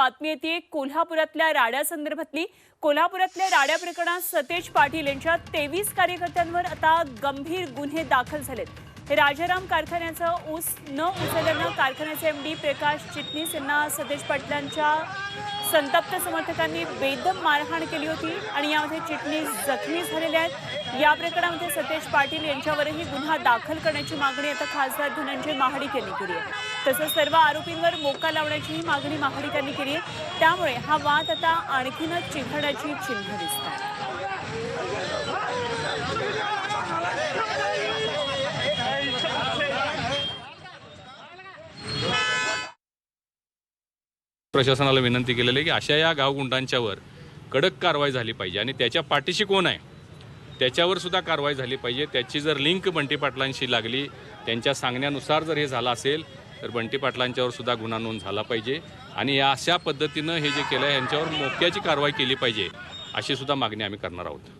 बातमी येते कोल्हापुरातल्या राड्या संदर्भातली. कोल्हापुरातल्या राड्या प्रकरणात सतेज पाटील यांच्या तेवीस कार्यकर्त्यांवर आता गंभीर गुन्हे दाखल झालेत. राजाराम कारखान्याचं ऊस न उचलल्यानं कारखान्याचे एम डी प्रकाश चिटणीस यांना सतेज पाटलांच्या संतप्त समर्थकांनी बेदम मारहाण केली होती आणि यामध्ये चिटणीस जखमी झालेले आहेत. या प्रकरणामध्ये सतेज पाटील यांच्यावरही गुन्हा दाखल करण्याची मागणी आता खासदार धनंजय महाडिक यांनी केली आहे. तसंच सर्व आरोपींवर मोका लावण्याचीही मागणी महाडिक यांनी केली आहे. त्यामुळे हा वाद आता आणखीनच चिघळण्याची चिन्ह दिसत आहे. प्रशासनाला विनंती केलेली आहे की अशा या गावगुंडांच्यावर कडक कारवाई झाली पाहिजे. आणि त्याच्या पाठीशी कोण आहे? त्याच्यावर सुद्धा कारवाई झाली पाहिजे. त्याची जर लिंक बंटी पाटलांशी लागली त्यांच्या सांगण्यानुसार जर हे झालं असेल तर बंटी पाटलांच्यावर सुद्धा गुन्हा नोंद झाला पाहिजे. आणि या अशा पद्धतीनं हे जे केलं आहे यांच्यावर मोक्याची कारवाई केली पाहिजे अशी सुद्धा मागणी आम्ही करणार आहोत.